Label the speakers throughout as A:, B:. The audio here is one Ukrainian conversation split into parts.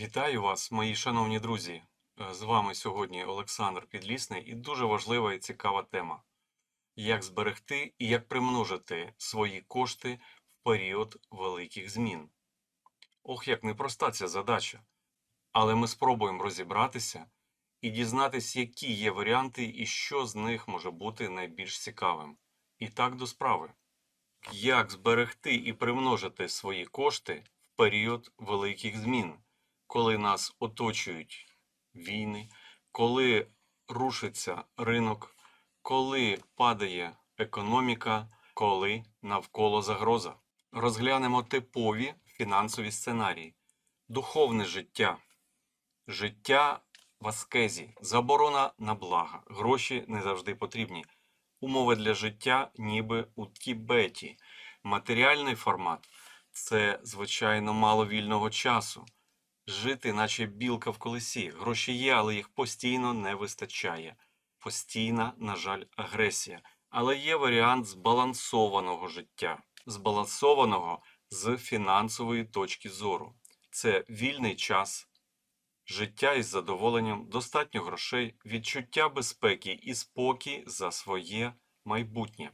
A: Вітаю вас, мої шановні друзі! Е, З вами сьогодні Олександр Підлісний і дуже важлива і цікава тема: як зберегти і як примножити свої кошти в період великих змін. Ох, як непроста ця задача. Але ми спробуємо розібратися і дізнатись, які є варіанти і що з них може бути найбільш цікавим. І так до справи. Як зберегти і примножити свої кошти в період великих змін, коли нас оточують війни, коли рушиться ринок, коли падає економіка, коли навколо загроза. Розглянемо типові фінансові сценарії, духовне життя, життя в аскезі, заборона на блага, гроші не завжди потрібні. Умови для життя ніби у Тібеті. Матеріальний формат це, звичайно, мало вільного часу. Жити, наче білка в колесі. Гроші є, але їх постійно не вистачає. Постійна, на жаль, агресія. Але є варіант збалансованого життя, збалансованого з фінансової точки зору. Це вільний час, життя із задоволенням, достатньо грошей, відчуття безпеки і спокій за своє майбутнє.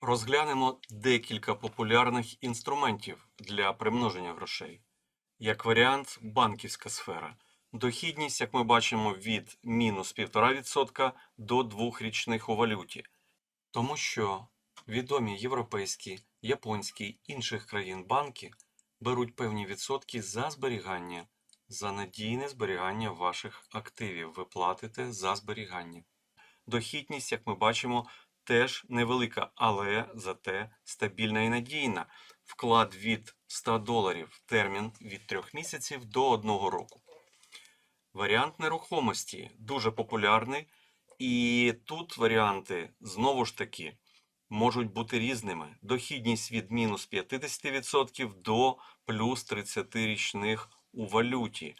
A: Розглянемо декілька популярних інструментів для примноження грошей. Як варіант, банківська сфера. Дохідність, як ми бачимо, від мінус 1,5% до 2 річних у валюті. Тому що відомі європейські, японські інших країн банки беруть певні відсотки за зберігання, за надійне зберігання ваших активів. Ви платите за зберігання. Дохідність, як ми бачимо, теж невелика, але зате стабільна і надійна. Вклад від 100 доларів, термін від 3 місяців до 1 року. Варіант нерухомості дуже популярний, і тут варіанти знову ж таки можуть бути різними. Дохідність від мінус 50% до плюс 30 річних у валюті,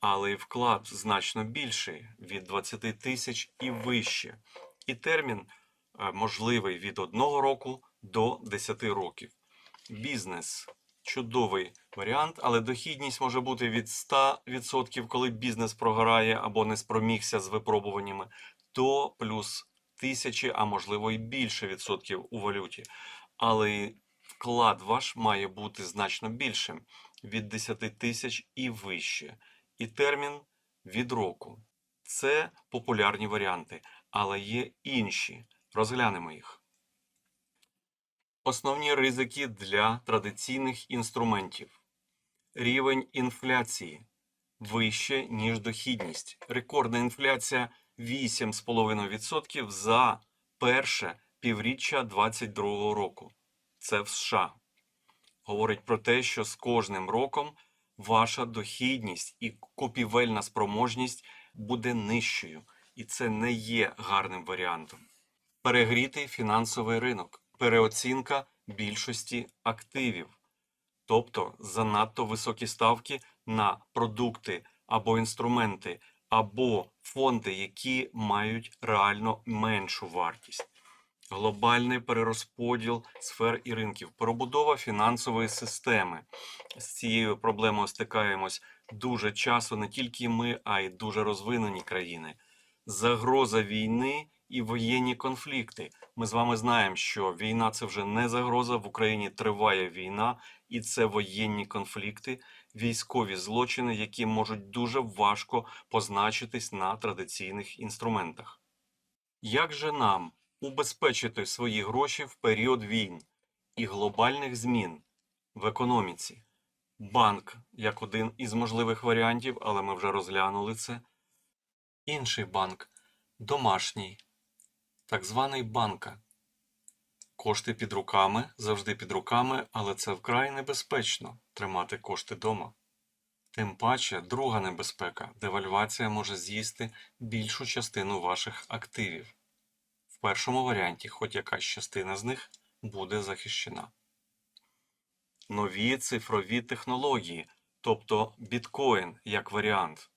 A: але і вклад значно більший від 20 тисяч і вище. І термін е, можливий від 1 року до 10 років. Бізнес чудовий варіант, але дохідність може бути від 100%, коли бізнес програє або не спромігся з випробуваннями, до плюс тисячі, а можливо і більше відсотків у валюті. Але вклад ваш має бути значно більшим від 10 тисяч і вище. І термін від року. Це популярні варіанти, але є інші. Розглянемо їх. Основні ризики для традиційних інструментів. Рівень інфляції вище, ніж дохідність. Рекордна інфляція 8,5% за перше півріччя 2022 року. Це в США. Говорить про те, що з кожним роком ваша дохідність і купівельна спроможність буде нижчою. І це не є гарним варіантом. Перегрітий фінансовий ринок переоцінка більшості активів, тобто занадто високі ставки на продукти або інструменти, або фонди, які мають реально меншу вартість. Глобальний перерозподіл сфер і ринків, пробудова фінансової системи. З цією проблемою стикаємось дуже часто не тільки ми, а й дуже розвинені країни. Загроза війни і воєнні конфлікти. Ми з вами знаємо, що війна це вже не загроза. В Україні триває війна, і це воєнні конфлікти, військові злочини, які можуть дуже важко позначитись на традиційних інструментах. Як же нам убезпечити свої гроші в період війн і глобальних змін в економіці? Банк як один із можливих варіантів, але ми вже розглянули це. Інший банк домашній, так званий банка. Кошти під руками, завжди під руками, але це вкрай небезпечно тримати кошти дома. Тим паче, друга небезпека девальвація може з'їсти більшу частину ваших активів. В першому варіанті, хоч якась частина з них буде захищена. Нові цифрові технології, тобто біткоін як варіант.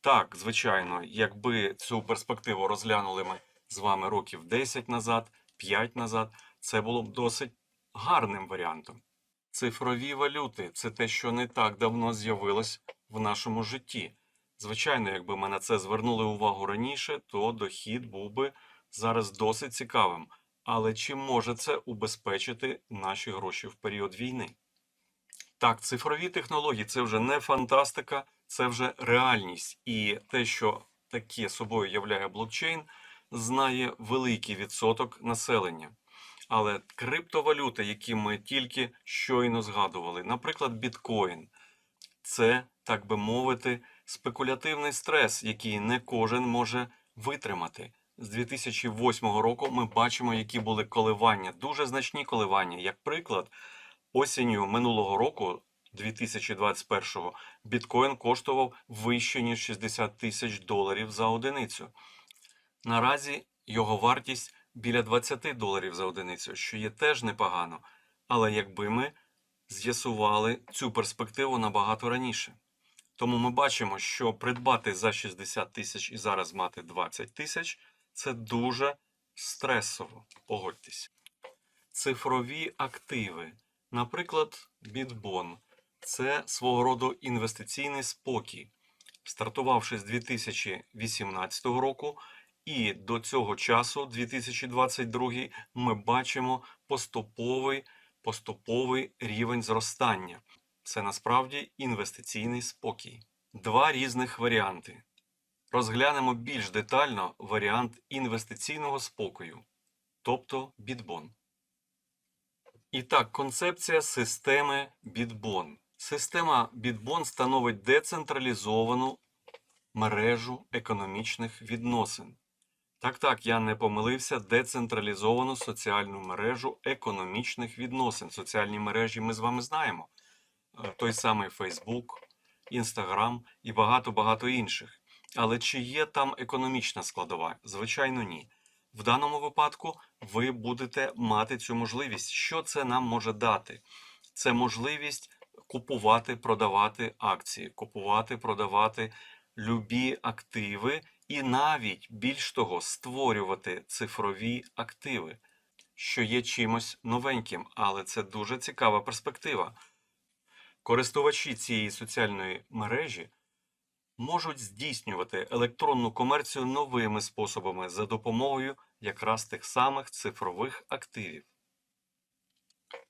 A: Так, звичайно, якби цю перспективу розглянули ми з вами років 10 назад, 5 назад, це було б досить гарним варіантом. Цифрові валюти це те, що не так давно з'явилось в нашому житті. Звичайно, якби ми на це звернули увагу раніше, то дохід був би зараз досить цікавим. Але чи може це убезпечити наші гроші в період війни? Так, цифрові технології це вже не фантастика, це вже реальність. І те, що таке собою являє блокчейн, знає великий відсоток населення. Але криптовалюти, які ми тільки щойно згадували, наприклад, біткоін, це, так би мовити, спекулятивний стрес, який не кожен може витримати. З 2008 року ми бачимо, які були коливання, дуже значні коливання. Як приклад, осінню минулого року, 2021-го, біткоін коштував вище, ніж 60 тисяч доларів за одиницю. Наразі його вартість біля 20 доларів за одиницю, що є теж непогано. Але якби ми з'ясували цю перспективу набагато раніше. Тому ми бачимо, що придбати за 60 тисяч і зараз мати 20 тисяч це дуже стресово. Погодьтесь. Цифрові активи, наприклад, Bitbon – це свого роду інвестиційний спокій. Стартувавши з 2018 року, і до цього часу, 2022, ми бачимо поступовий, поступовий рівень зростання. Це насправді інвестиційний спокій. Два різних варіанти. Розглянемо більш детально варіант інвестиційного спокою, тобто Bitbon. І так, концепція системи Bitbon. Система Bitbon становить децентралізовану мережу економічних відносин. Так, так, я не помилився, децентралізовану соціальну мережу економічних відносин. Соціальні мережі ми з вами знаємо. Е, Той самий Facebook, Instagram і багато-багато інших. Але чи є там економічна складова? Звичайно, ні. В даному випадку ви будете мати цю можливість. Що це нам може дати? Це можливість купувати, продавати акції, купувати, продавати любі активи і навіть більш того створювати цифрові активи, що є чимось новеньким, але це дуже цікава перспектива. Користувачі цієї соціальної мережі можуть здійснювати електронну комерцію новими способами за допомогою якраз тих самих цифрових активів.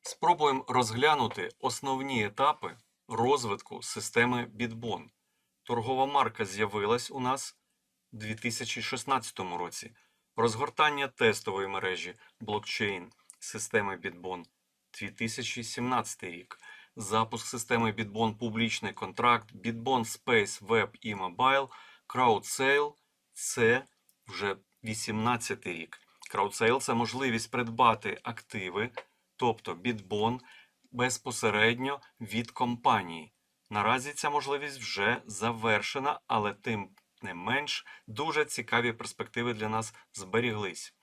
A: Спробуємо розглянути основні етапи розвитку системи Bitbon. Торгова марка з'явилась у нас 2016 році. Розгортання тестової мережі блокчейн системи Bitbon 2017 рік. Запуск системи Bitbon публічний контракт, Bitbon Space Web і Mobile, CrowdSale – це вже 18 рік. CrowdSale – це можливість придбати активи, тобто Bitbon, безпосередньо від компанії. Наразі ця можливість вже завершена, але тим не менш дуже цікаві перспективи для нас зберіглись.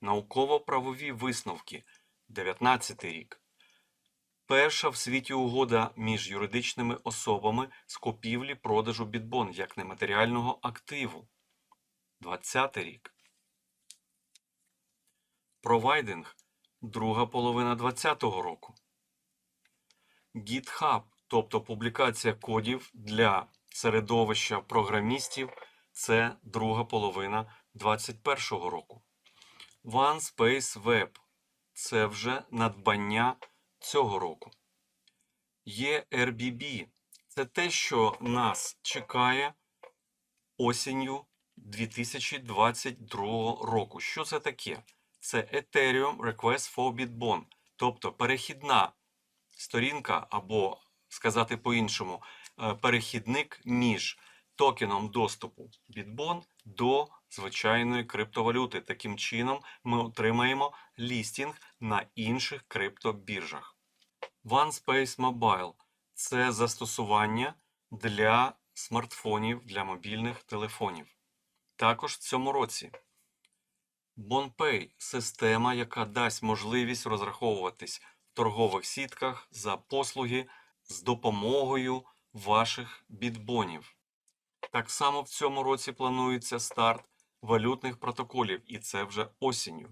A: Науково-правові висновки 19 рік. Перша в світі угода між юридичними особами з купівлі-продажу бітбон як нематеріального активу. 20 рік. Провайдинг. Друга половина 20-го року. GitHub, тобто публікація кодів для середовища програмістів, це друга половина 21-го року. OneSpace Web – це вже надбання цього року. Є RBB – це те, що нас чекає осінню 2022 року. Що це таке? Це Ethereum Request for Bitbon, тобто перехідна сторінка, або сказати по-іншому, е, перехідник між токеном доступу Bitbon до звичайної криптовалюти. Таким чином ми отримаємо лістінг на інших криптобіржах. OneSpace Mobile – це застосування для смартфонів, для мобільних телефонів. Також в цьому році BonPay – система, яка дасть можливість розраховуватись в торгових сітках за послуги з допомогою ваших бітбонів. Так само в цьому році планується старт валютних протоколів, і це вже осінню.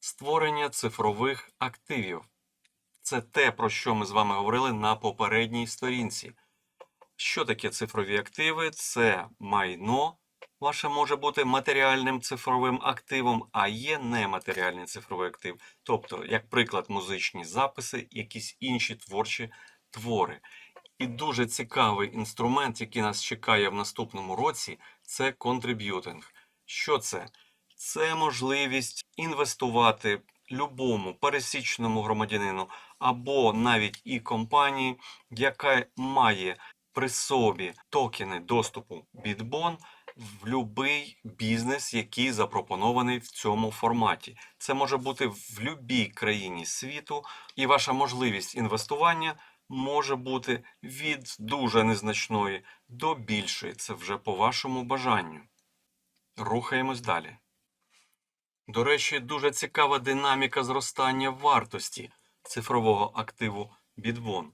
A: Створення цифрових активів. Це те, про що ми з вами говорили на попередній сторінці. Що таке цифрові активи? Це майно. Ваше може бути матеріальним цифровим активом, а є нематеріальний цифровий актив. Тобто, як приклад, музичні записи, якісь інші творчі твори. І дуже цікавий інструмент, який нас чекає в наступному році, це контриб'ютинг. Що це? Це можливість інвестувати любому пересічному громадянину або навіть і компанії, яка має при собі токени доступу Bitbon в будь-який бізнес, який запропонований в цьому форматі. Це може бути в будь-якій країні світу, і ваша можливість інвестування може бути від дуже незначної до більшої. Це вже по вашому бажанню. Рухаємось далі. До речі, дуже цікава динаміка зростання вартості цифрового активу Bitbon.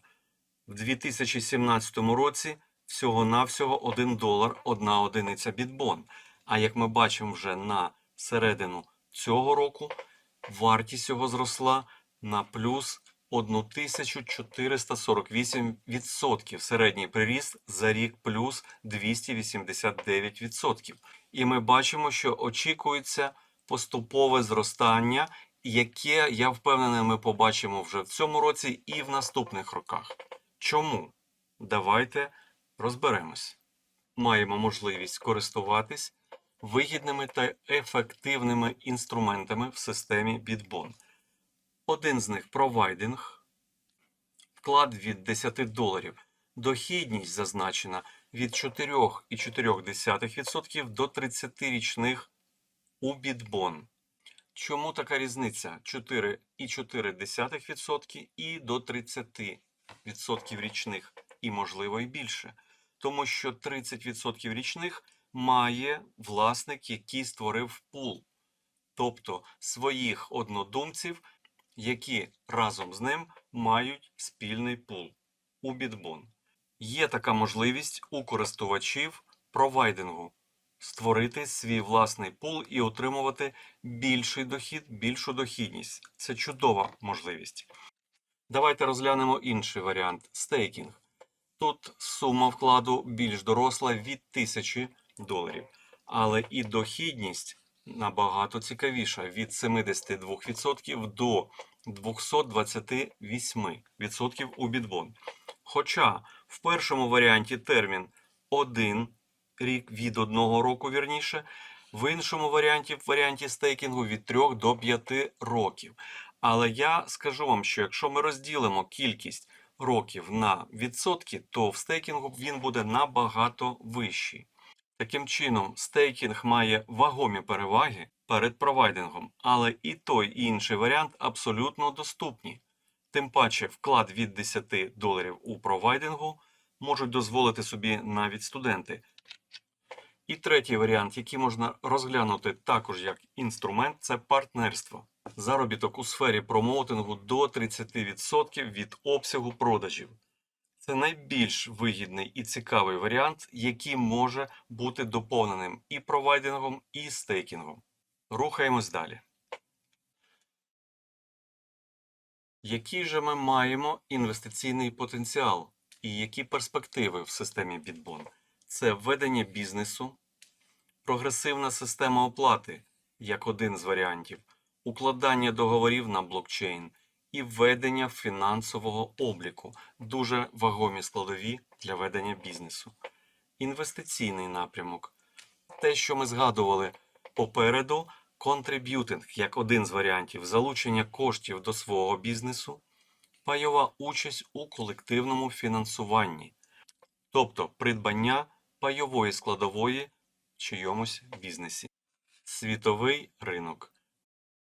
A: В 2017 році всього-навсього 1 долар одна одиниця Bitbon. А як ми бачимо вже на середину цього року, вартість його зросла на плюс 1448%. Середній приріст за рік плюс 289%. І ми бачимо, що очікується поступове зростання, яке, я впевнений, ми побачимо вже в цьому році і в наступних роках. Чому? Давайте розберемось. Маємо можливість користуватись вигідними та ефективними інструментами в системі Bitbon. Один з них провайдинг, вклад від 10 доларів. Дохідність зазначена від 4,4% до 30 річних у Bitbon. Чому така різниця? 4,4% і до 30% річних, і можливо і більше. Тому що 30% річних має власник, який створив пул, тобто своїх однодумців, які разом з ним мають спільний пул у Bitbon. Є така можливість у користувачів провайдингу створити свій власний пул і отримувати більший дохід, більшу дохідність. Це чудова можливість. Давайте розглянемо інший варіант стейкінг. Тут сума вкладу більш доросла від 1000 доларів, але і дохідність набагато цікавіша від 72% до 228% у Bitbon. Хоча в першому варіанті термін 1 рік від 1 року, вірніше, в іншому варіанті, в варіанті стейкінгу від 3 до 5 років. Але я скажу вам, що якщо ми розділимо кількість років на відсотки, то в стейкінгу він буде набагато вищий. Таким чином, стейкінг має вагомі переваги перед провайдингом, але і той і інший варіант абсолютно доступні. Тим паче, вклад від 10 доларів у провайдингу можуть дозволити собі навіть студенти. І третій варіант, який можна розглянути також як інструмент, це партнерство. Заробіток у сфері промоутингу до 30% від обсягу продажів. Це найбільш вигідний і цікавий варіант, який може бути доповненим і провайдингом, і стейкінгом. Рухаємось далі. Який же ми маємо інвестиційний потенціал і які перспективи в системі Bitbon? Це ведення бізнесу, прогресивна система оплати як один з варіантів, укладання договорів на блокчейн і ведення фінансового обліку дуже вагомі складові для ведення бізнесу. Інвестиційний напрямок. Те, що ми згадували попереду, контриб'ютинг як один з варіантів залучення коштів до свого бізнесу, пайова участь у колективному фінансуванні, тобто придбання пайової складової в чийомусь бізнесі. Світовий ринок.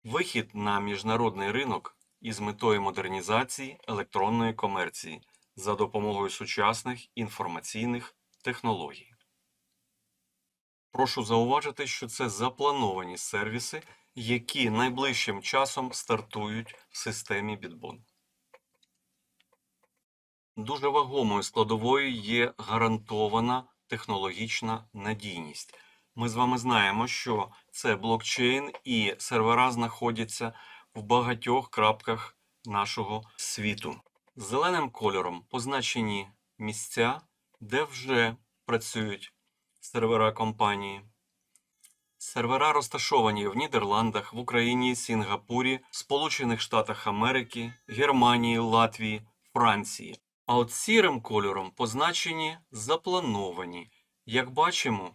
A: Вихід на міжнародний ринок із метою модернізації електронної комерції за допомогою сучасних інформаційних технологій. Прошу зауважити, що це заплановані сервіси, які найближчим часом стартують в системі Bitbon. Дуже вагомою складовою є гарантована технологічна надійність. Ми з вами знаємо, що це блокчейн і сервера знаходяться в багатьох крапках нашого світу. Зеленим кольором позначені місця, де вже працюють сервера компанії. Сервера розташовані в Нідерландах, в Україні, Сінгапурі, Сполучених Штатах Америки, Германії, Латвії, Франції. А от сірим кольором позначені заплановані. Як бачимо,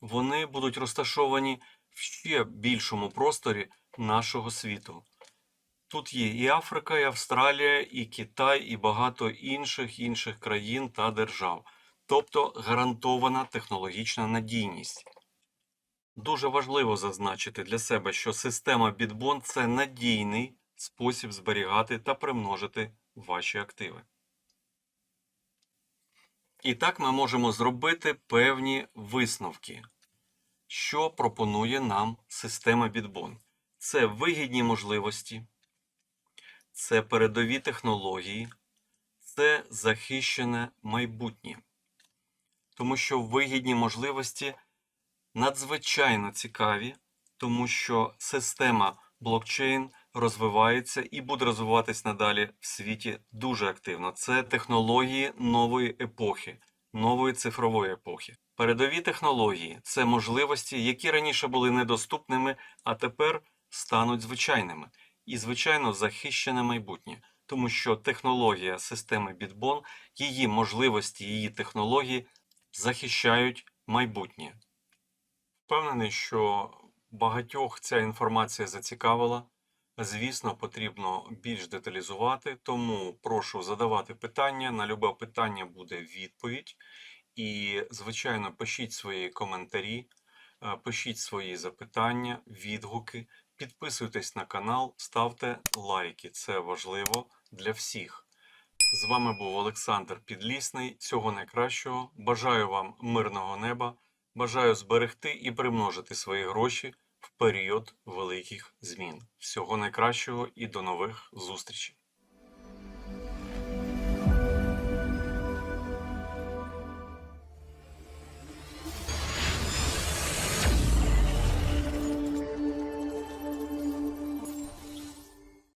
A: вони будуть розташовані в ще більшому просторі нашого світу. Тут є і Африка, і Австралія, і Китай, і багато інших інших країн та держав. Тобто гарантована технологічна надійність. Дуже важливо зазначити для себе, що система Bitbon – це надійний спосіб зберігати та примножити ваші активи. І так ми можемо зробити певні висновки, що пропонує нам система Bitbon. Це вигідні можливості, це передові технології, це захищене майбутнє. Тому що вигідні можливості надзвичайно цікаві, тому що система блокчейн розвивається і буде розвиватись надалі в світі дуже активно. Це технології нової епохи, нової цифрової епохи. Передові технології це можливості, які раніше були недоступними, а тепер стануть звичайними. І, звичайно, захищене майбутнє, тому що технологія системи Bitbon, її можливості, її технології захищають майбутнє. Впевнений, що багатьох ця інформація зацікавила. Звісно, потрібно більш деталізувати, тому прошу задавати питання. На любе питання буде відповідь. І, звичайно, пишіть свої коментарі, е, пишіть свої запитання, відгуки, підписуйтесь на канал, ставте лайки. Це важливо для всіх. З вами був Олександр Підлісний. Всього найкращого. Бажаю вам мирного неба. Бажаю зберегти і примножити свої гроші в період великих змін. Всього найкращого і до нових зустрічей!